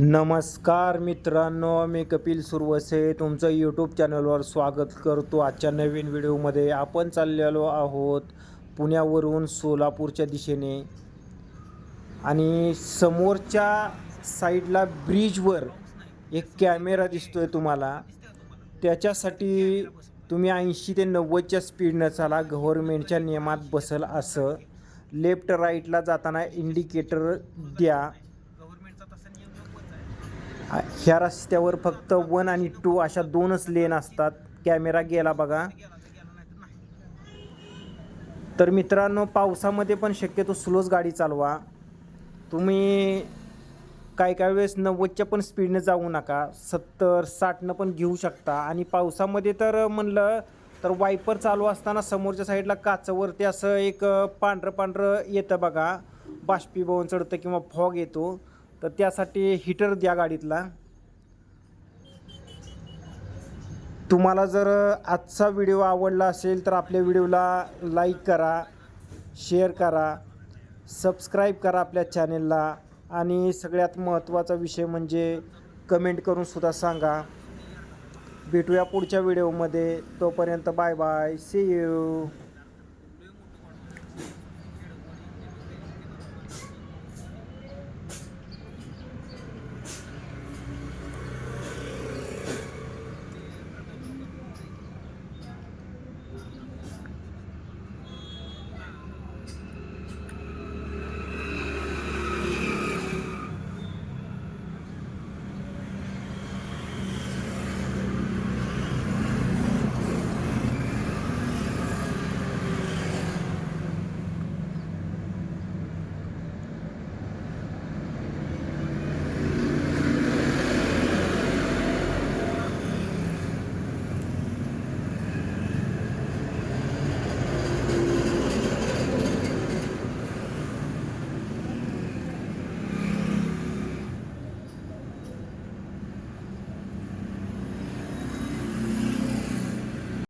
नमस्कार मित्रांनो मी कपिल सुरवसे. तुमचं यूट्यूब चॅनलवर स्वागत करतो आजच्या नवीन व्हिडिओमध्ये. आपण चाललेलो आहोत पुण्यावरून सोलापूरच्या दिशेने. आणि समोरच्या साईडला ब्रिजवर एक कॅमेरा दिसतो आहे तुम्हाला. त्याच्यासाठी तुम्ही ऐंशी ते नव्वदच्या स्पीडनं चाला. गव्हर्मेंटच्या नियमात बसल असं. लेफ्ट राईटला जाताना इंडिकेटर द्या. ह्या रस्त्यावर फक्त वन आणि टू अशा दोनच लेन असतात. कॅमेरा गेला बघा. तर मित्रांनो पावसामध्ये पण शक्यतो स्लोच गाडी चालवा. तुम्ही काय काय वेळेस नव्वदच्या पण स्पीडनं जाऊ नका. सत्तर साठनं पण घेऊ शकता. आणि पावसामध्ये तर म्हणलं तर वायपर चालू असताना समोरच्या साईडला काचावरती असं एक पांढरं पांढरं येतं बघा. बाष्पीभवन चढतं किंवा फॉग येतो. तर त्यासाठी हीटर द्या गाडीतला. तुम्हाला जर आजचा व्हिडिओ आवडला असेल तर आपल्या व्हिडिओला लाईक करा शेअर करा सबस्क्राईब करा आपल्या चॅनेलला आणि सगळ्यात महत्त्वाचा विषय म्हणजे कमेंट करून सुद्धा सांगा. भेटूया पुढच्या व्हिडिओमध्ये तोपर्यंत बाय बाय सी यू